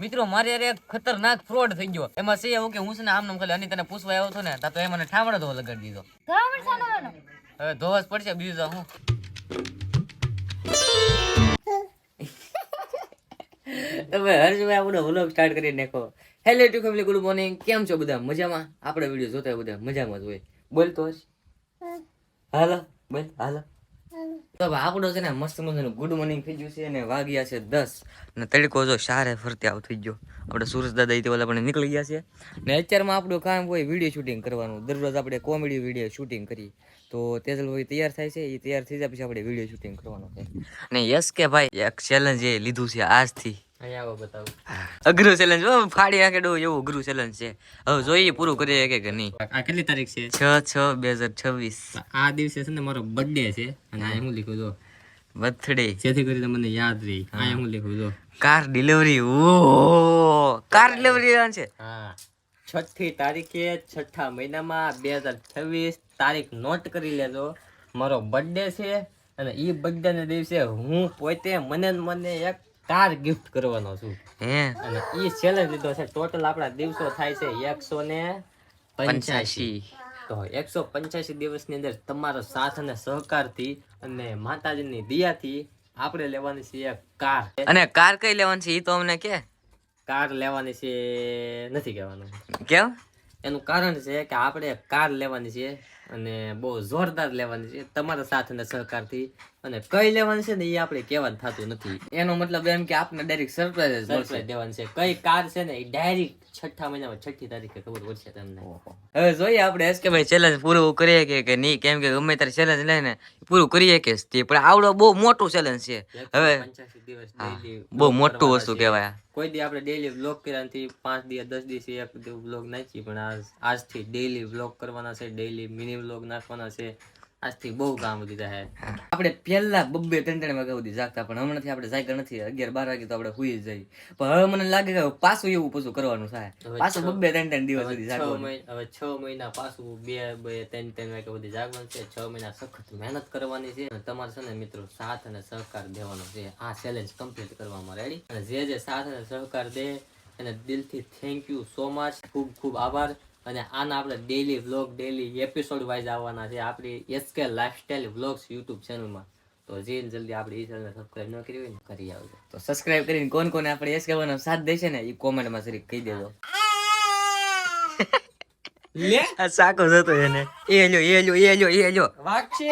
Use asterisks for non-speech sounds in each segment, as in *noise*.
મિત્રો મારે યાર એક ખતરનાક ફ્રોડ થઈ ગયો. એમાં છે એવું કે હું છે ને આમ નામ ખાલી તને પૂછવા આવ્યો હતો ને તા તો એ મને ઠામડો ધોવા લગાડી દીધો. હવે ધોવા પડશે બીજું તો હું. તમે હર્ષભાઈ આપણો વ્લોગ સ્ટાર્ટ કરી નાખો. Hello to family good morning કેમ છો બધા? મજામાં? આપણે વીડિયો જોતા હોય બધા મજામાં જ હોય. બોલ તો હાલો બોલ હાલો. તો આપણો છે ને મસ્ત મજાનું ગુડ મોર્નિંગ થઈ ગયું છે અને વાગ્યા છે દસ. અને તડકો જો સારે ફરતે આવ થઈ ગયો. આપણે સુરજ દાદા તે ઓલા પણ નીકળી ગયા છે. ને અત્યારમાં આપણું કામ હોય વીડિયો શૂટિંગ કરવાનું. દરરોજ આપણે કોમેડી વીડિયો શૂટિંગ કરી તો તેજલ ભાઈ તૈયાર થાય છે. એ તૈયાર થઈ જાય પછી આપણે વીડિયો શૂટિંગ કરવાનું છે. અને યસ કે ભાઈ, એક ચેલેન્જ એ લીધું છે આજથી. અઘરું ચેલેન્જ ફાડી નાખે ડો એવું અઘરું ચેલેન્જ છે. હવે જોઈએ પૂરું કરીએ કે કે નહીં. આ કેટલી તારીખ છે? છ છ બે હજાર છવ્વીસ. આ દિવસે છે ને મારો બર્થડે છે. અને આ હું લીધું જો બર્થડે જેથી કરીને મને યાદ રહી. આ હું લીખું જો કાર ડિલિવરી ઓ કાર ડિલિવરી છે. હા. છઠ્ઠી તારીખે છઠ્ઠા મહિનામાં બે હજાર છવ્વીસ તારીખ નોટ કરી લેજો. મારો બર્થડે છે. અને એ બર્થડે ને દિવસે હું પોતે મને મને એક કાર ગિફ્ટ કરવાનો છું. હે? અને એ ચેલેન્જ લીધો છે. ટોટલ આપણા દિવસો થાય છે એકસો ને પંચ્યાસી. પંચ્યાસી. તો એકસો પંચ્યાસી દિવસની અંદર તમારો સાથ અને સહકારથી અને માતાજીની દયાથી આપણે લેવાની છે એક કાર. અને કાર કઈ લેવાની છે? એ તો અમને કે. કાર લેવાની છે નથી કહેવાનું. કેમ? એનું કારણ છે કે આપણે કાર લેવાની છે અને બહુ જોરદાર લેવાની છે તમારા સાથ અને સહકારથી. અને કઈ લેવાનું છે ને એ આપણે કહેવાનું થતું નથી. એનો મતલબ એમ કે આપને ડાયરેક્ટ સરપ્રાઈઝ સરપ્રાઈઝ દેવાની છે. કઈ કાર છે ને એ ડાયરેક્ટ છઠ્ઠા મહિનામાં છઠ્ઠી તારીખે ખબર પડશે તમને. હવે જોઈએ આપણે એસ કે ભાઈ ચેલેન્જ પૂરું કરીએ કે કે નહીં? કેમ કે ગમે ત્યારે ચેલેન્જ લઈને પૂરું કરીએ કે તે. પણ આવડો બહુ મોટું ચેલેન્જ છે. હવે બહુ મોટું વસ્તુ. કહેવાય. કોઈ દી આપણે ડેઈલી વ્લોગ કર્યાથી પાંચ દિવસ દસ દિવસ એક વ્લોગ નાખી પણ આજ આજથી ડેલી વ્લોગ કરવાના છે ડેલી મિની વ્લોગ નાખવાના છે. આજથી બહુ કામ વધી હે. આપણે પહેલા બબ્બે ત્રણ ત્રણ વાગ્યા સુધી જાગતા પણ હમણાંથી આપણે જાગ્યા નથી. અગિયાર બાર વાગે તો આપણે હુઈ જઈ પણ હવે મને લાગે કે પાછું એવું પાછું કરવાનું થાય. પાછું બબ્બે ત્રણ ત્રણ દિવસ સુધી જાગવાનું. હવે છ મહિના પાછું બે બે ત્રણ ત્રણ વાગ્યા સુધી જાગવાનું છે. છ મહિના સખત મહેનત કરવાની છે. અને તમારે છે ને મિત્રો સાથ અને સહકાર દેવાનો છે. આ ચેલેન્જ કમ્પ્લીટ કરવામાં રેડી અને જે જે સાથ અને સહકાર દે એને દિલથી થેન્ક યુ સો મચ ખૂબ ખૂબ આભાર. અને આના આપણે daily vlog daily episode wise આવવાના છે. આપણી એસકે લાઇફસ્ટાઈલ વ્લોગ્સ યુટ્યુબ ચેનલમાં તો જે જલ્દી આપણે એ ચેનલને સબસ્ક્રાઇબ ન કરી હોય ને કરી આવજો. તો સબસ્ક્રાઇબ કરીને કોણ કોને આપણે એસકે કહેવાનો સાથ દેશે ને એ કોમેન્ટમાં જરીક કહી દેજો. લે? આ સાકો જતો એને. એ લ્યો એ લ્યો એ લ્યો એ લ્યો. વાગશે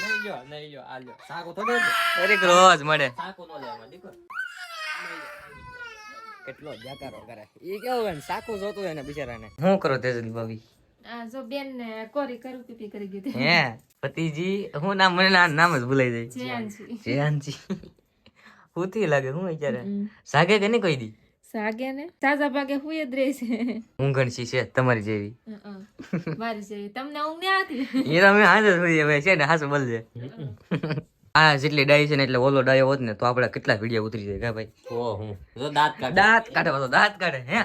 નહીં લ્યો નહીં લ્યો આ લ્યો. સાકો તો દે દરેક રોજ મળે. સાકો નો લેવા દીકરો. કેટલો જાકારો કરે. એ કેવું હોય સાકું જોતું એને બિચારાને. શું કરો તેજલ ભાભી જો બેન ને કોરી કરું પીપી કરી દીધી હે પતિજી હું નામ મને નામ જ ભૂલાઈ જાય. જ્યાંથી જયાનજી હુથી લાગે હું અત્યારે? સાગે કે નહીં કોઈ દી? સાગે ને? તાજા ભાગે હુઈ જ રહે છે. ઊંઘણસી છે તમારી જેવી. હં, હં. મારી જેવી. તમને ઊંઘ નહીં આવતી? એ તમે હાજર હોય છે ને હાસુ બોલજે. આ જેટલી ડાય છે ને એટલે ઓલો ડાયો હોત ને તો આપણે કેટલા વીડિયો ઉતરી જાય કા ભાઈ? ઓ દાંત કાઢ. દાંત કાઢે પાછો દાંત કાઢે હે?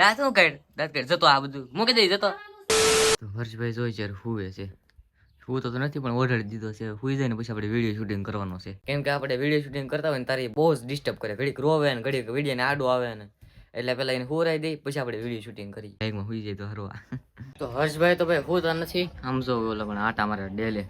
દાંત શું કાઢ? દાંત કાઢ. જતો આ બધું. મૂકી દઈ જતો. હર્ષભાઈ જોઈ છે હુવે છે. હું તો નથી પણ ઓર્ડર દીધો છે. હુઈ જાય ને પછી આપણે વીડિયો શૂટિંગ કરવાનો છે. કેમ કે આપણે વીડિયો શૂટિંગ કરતા હોય ને તારી બહુ જ ડિસ્ટર્બ કરે. ઘડીક રોવે ને ઘડીક વીડિયો ને આડો આવે ને. એટલે પેલા એને હુરાઈ દઈ પછી આપણે વીડિયો શૂટિંગ કરી બાઈકમાં હુઈ જાય તો હરવા. તો હર્ષભાઈ તો ભાઈ હુતા નથી. આમ જો ઓલો પણ આટા મારે ડેલે.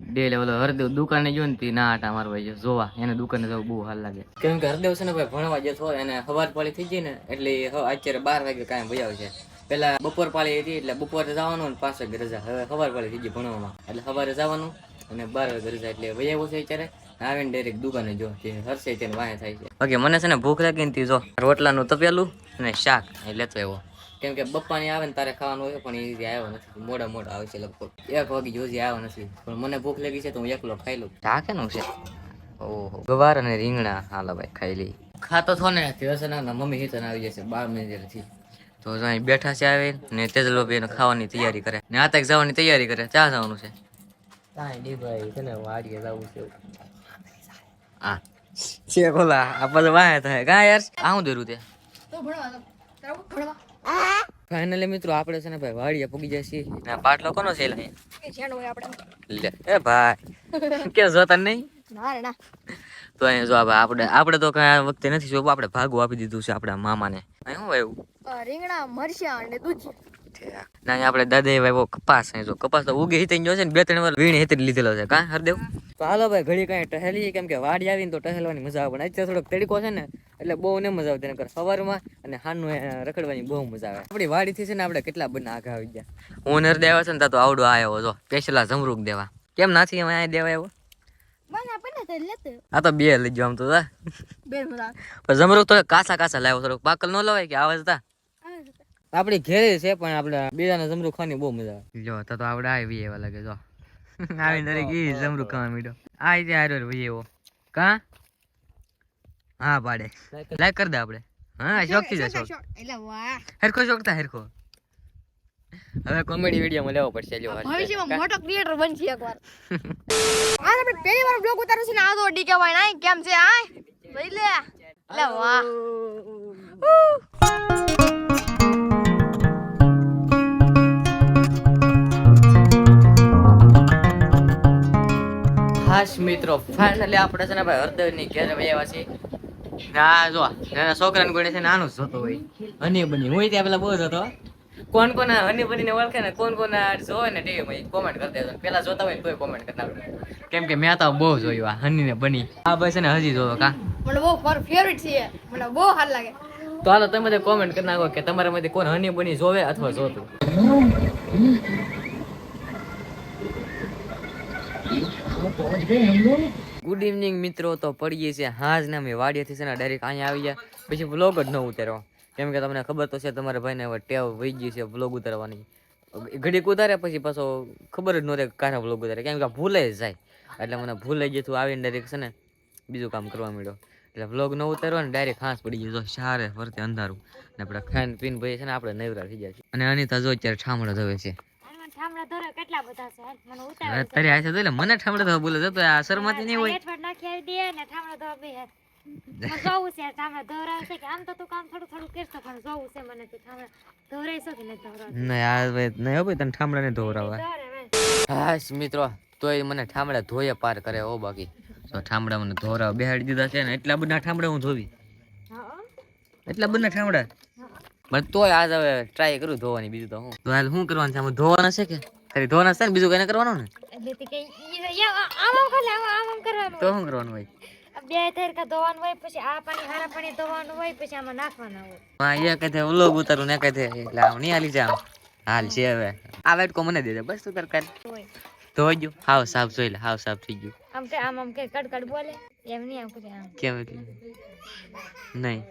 ડેલે ઓલો હરદેવ દુકાને જો ને તે ના આટા મારવા ગયો. જોવા એને દુકાને જવું બહુ હાલ લાગે. કેમ કે હરદેવ છે ને ભાઈ ભણવા જતો હોય એને સવાર પાળી થઈ જાય ને એટલે અત્યારે બાર વાગે કાંઈ ભઈ છે. પેલા બપોર પાળી હતી એટલે બપોરે જવાનું ને ઘરે રજા હવે સવાર પાળી થઈ ગઈ ભણવામાં. એટલે સવારે જવાનું અને બાર વાગે રજા એટલે વહી છે અત્યારે. આવીને ડાયરેક્ટ દુકાને જો તે હરશે તેને વાંહે થાય છે. ઓકે મને છે ને ભૂખ લાગી ને જો. રોટલાનું તપેલું અને શાક. એ લેતો આવ્યો. કેમ કે બપ્પાની આવે ને તારે ખાવાનું હોય પણ એ રીતે આવ્યો નથી. મોડા મોડા આવે છે લગભગ. એક વાગે જોજી આવ્યો નથી. પણ મને ભૂખ લાગી છે તો હું એકલો ખાઈ લઉં. ચા કેનું છે? ઓહો. ગવાર અને રીંગણા. હાલો ભાઈ ખાઈ લઈ ખાતો થો ને. દિવસના મમ્મી હિતન આવી જશે. બાર મિનિટથી તો અહીં બેઠા છે આવે ને તેજલો બેન ખાવાની તૈયારી કરે. ને આ તક જવાની તૈયારી કરે. ચા જવાનું છે? કાઈ નહીં ભાઈ. છે ને જવું છે. આ છે ખોલા આ પાછું વાય થાય. કા યાર? આવું દેરું દોરું તે તો ભણવા તો ભણવા. ફાઇનલી મિત્રો આપણે છે ને ભાઈ વાડીએ પૂગી જાય છીએ. ને આ પાટલો કોનો છે લા? કે છેડો હોય આપણે. લે એ ભાઈ. કે જોતા નહીં? ના ના તો અહીંયા જો આપણે આપણે આપણે તો કઈ આ વખતે નથી જો આપણે ભાગો આપી દીધું છે આપણા મામાને. અહીં શું આવ્યું? રીંગણા મરચાં અને દૂધી ના આપણે દાદા એ વાવ્યો કપાસ અહીં જો કપાસ તો ઉગી હિતે ગયો છે ને બે ત્રણ વાર વીણ હિતે લીધેલો છે. કા? હરદેવ તો હાલો ભાઈ ઘડી કાંઈ ટહેલી કેમ કે વાડી આવીને તો ટહેલવાની મજા આવે પણ અત્યારે થોડોક તડકો છે ને એટલે બહુ ને મજા આવે નકર સવારમાં અને હાનું રખડવાની બહુ મજા આવે. આપણી વાડીથી છે ને આપણે કેટલા બના આગા આવી ગયા. હું નર દેવા છે ને તો આવડો આવ્યો જો પેશલા જમરૂક દેવા. કેમ નાથી અમે અહીંયા દેવા આવ્યો? બસ તો આ તો બે લઈ જાવ આમ તો જા. બે પણ જમરૂક તો કાસા કાસા લાવ્યો થોડોક પાકલ ન લવાય કે આવે તા? આપણી ઘેરે છે પણ આપણે બીજાના જમરૂ ખાવાની બહુ મજા આવે. જો તો તો આપણે આવી એવા લાગે જો. *laughs* આવી દરેક ઈ જમરૂ ખાવા મીડો. આ રીતે હારો ભાઈ એવો. કા? હા પાડે. લાઈક કરી દે આપણે હા શોખથી જશો એટલે વાહ. હેરખો શોખ તા હેરખો. હવે કોમેડી વિડીયોમાં લેવો પડશે લ્યો ભવિષ્યમાં મોટો ક્રિએટર બનશે એકવાર. *laughs* આ આપણે પહેલી વાર બ્લોગ ઉતારું છે ને આ તો ડીકે ભાઈ ના કેમ છે આ જોઈ લે. લે વાહ. ખાસ મિત્રો ફાઇનલી આપણે છે ને ભાઈ હરદરની ઘેરે આવ્યા છે ના જો નાના છોકરાને કોઈ છે નાનું જ જોતો હોય. હની બની હું ત્યાં પેલા બહુ જતો કોણ કોણ હની બનીને ઓળખે ને કોણ કોણ જોવે ને ટીવીમાં કોમેન્ટ કરી દેજો. પેલા જોતા હોય તોય કોમેન્ટ કરી નાખજો. કેમ કે મેં તો બહુ જોયું આ હની ને બની. આ બસ છે ને હજી જોવો કા. મને બહુ મારું ફેવરિટ છે મને બહુ હાલ લાગે. તો હાલો તમે કોમેન્ટ કરી નાખો કે તમારા માંથી કોણ હની બની જોવે અથવા જોતું. ગુડ ઇવનિંગ મિત્રો. તો પડીએ છીએ હાજ ને અમે વાડીએથી છે ને ડાયરેક્ટ અહીંયા આવી ગયા. પછી વ્લોગ જ ન ઉતારો કેમ કે તમને ખબર તો છે, તમારા ભાઈને હવે ટેવ વહી ગઈ છે વ્લોગ ઉતારવાની. ઘડીક ઉતારે પછી પાછો ખબર જ ન રહે કારા વ્લોગ ઉતારે કેમ કે ભૂલે જ જાય. એટલે મને ભૂલાઈ ગયું આવીને ડાયરેક્ટ છે ને બીજું કામ કરવા મળ્યો એટલે વ્લોગ ન ઉતારવા ને ડાયરેક્ટ હાંસ પડી ગયો સારે ફરતે અંધારું. ને આપણે ખાઈને પીને ભાઈ છે ને આપણે નવરા થઈ જાય છે અને અનિતા જો અત્યારે ઠામડો ધવે છે. ઠામડા ધોરા કેટલા બધા છે મને ઉતાર તારી આશે તો મને ઠામડો ધવા બોલે તો આ શરમાતી નહીં હોય. હેઠવાડ નાખી આવી દે ને ઠામડા ધોવા બે હાથ મને જોવું છે ઠામડા ધોરાવ છે કે આમ તો તું કામ થોડું થોડું કરશો પણ જોવું છે મને તું ઠામડા ધોરાઈશો કે નથી ધોરાવ નહીં આ ભાઈ નહીં ભાઈ તને ઠામડા નહીં ધોવરાવા હાશ મિત્રો તોય મને ઠામડા ધોયે પાર કરે ઓ બાકી. તો ઠામડા મને ધોરા બેહાડી દીધા છે ને એટલા બધા ઠામડા હું ધોવી. એટલા બધા ઠામડા. પણ તોય આજ હવે ટ્રાય કરું ધોવાની બીજું તો હું. તો હાલ શું કરવાનું છે? આમાં ધોવાના છે કે? ખાલી ધોવાના છે ને? બીજું કઈ કરવાનું ને? એટલે તે શું કરવાનું હોય? બે થેરકા ધોવાનું હોય પછી આ પાણી હારા પાણી ધોવાનું હોય પછી આમાં નાખવાના હોય. હા એ વ્લોગ ઉતારું ને કઈ એટલે આમ નહીં હાલી જા હાલ છે હવે. આ વાટકો મને દે દે બસ તું તાર કર હોય. ધોઈ ગયું હાવ સાફ જોઈ લે હાવ સાફ થઈ ગયું. આમ કે આમ આમ કે કડકડ બોલે. એમ નહીં આમ કરે આમ. કેમ નહીં.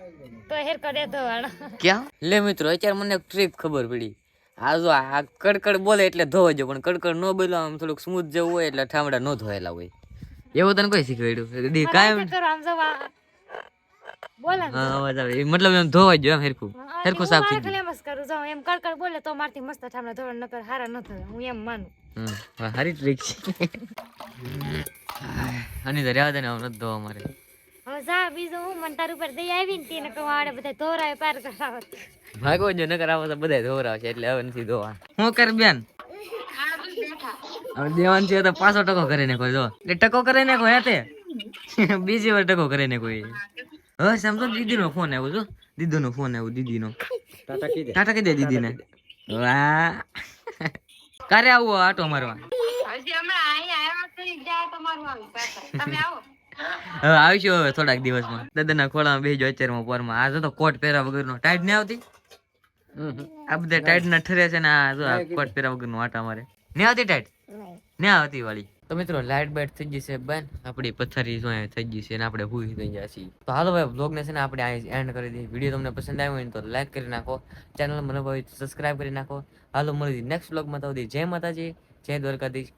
તો હેર કરે ધોવાનો ક્યાં? લે મિત્રો અત્યારે મને એક ટ્રીક ખબર પડી. આ જો આ કડકડ બોલે એટલે ધોવાજો પણ કડકડ ન બોલો આમ થોડુંક સ્મૂથ જેવું હોય એટલે ઠામડા ન ધોયેલા હોય. એવું તને કોઈ શીખવાડ્યું? દી કાયમ તો આમ જવા હા અવાજ આવે. મતલબ એમ ધોવાઈ ગયો એમ હેરખું. હેરખું સાફ થઈ એમ કરું જાઉં એમ કડકડ બોલે તો મારથી મસ્ત ઠામડા ધોરણ નકર હારા ન થાય હું એમ માનું. સારી ટ્રીક છે. અને દરિયા દે ને હમણાં નથી ધોવા મારે. હવે જા બીજું હું મન તાર ઉપર દઈ આવી ને તેને કહું આડે બધા ધોરાય પાર કરાવો. ભાગો જો નકર કરાવો તો બધા ધોરાવશે એટલે હવે નથી ધોવા હું કર બેન? હવે દેવાન છે તો પાછો ટકો કરી નાખો જો. એટલે ટકો કરી નાખો હે તે. બીજી વાર ટકો કરી નાખો એ. હવે સમજો દીદી નો ફોન આવ્યો છો દીદી નો ફોન આવ્યો દીદી નો ટાટા કહી દે દીદી ને વાહ. ક્યારે આવું આટો મારવા હવે આવીશું હવે થોડાક દિવસમાં. દાદાના ખોળામાં બેસજો અત્યારમાં પોરમાં આ તો કોટ પહેરા વગરનો. ટાઈટ નહીં આવતી? આ બધા ટાઈટ ના ઠરે છે ને આ કોટ પહેરા વગરનો આટા મારે. નહીં આવતી ટાઈટ નહીં આવતી વાળી? તો મિત્રો લાઇટ બાઇટ થઈ જશે બેન આપણી પથ્થરી જો થઈ જશે અને આપણે હુઈ થઈ જશે તો હાલો ભાઈ બ્લોગને છે ને આપણે અહીં એન્ડ કરી દઈએ. વીડિયો તમને પસંદ આવ્યો હોય તો લાઈક કરી નાખો. ચેનલ મને ભાઈ સબસ્ક્રાઇબ કરી નાખો. હાલો મળી નેક્સ્ટ બ્લોગમાં તો જય માતાજી, જય દ્વારકાધીશ.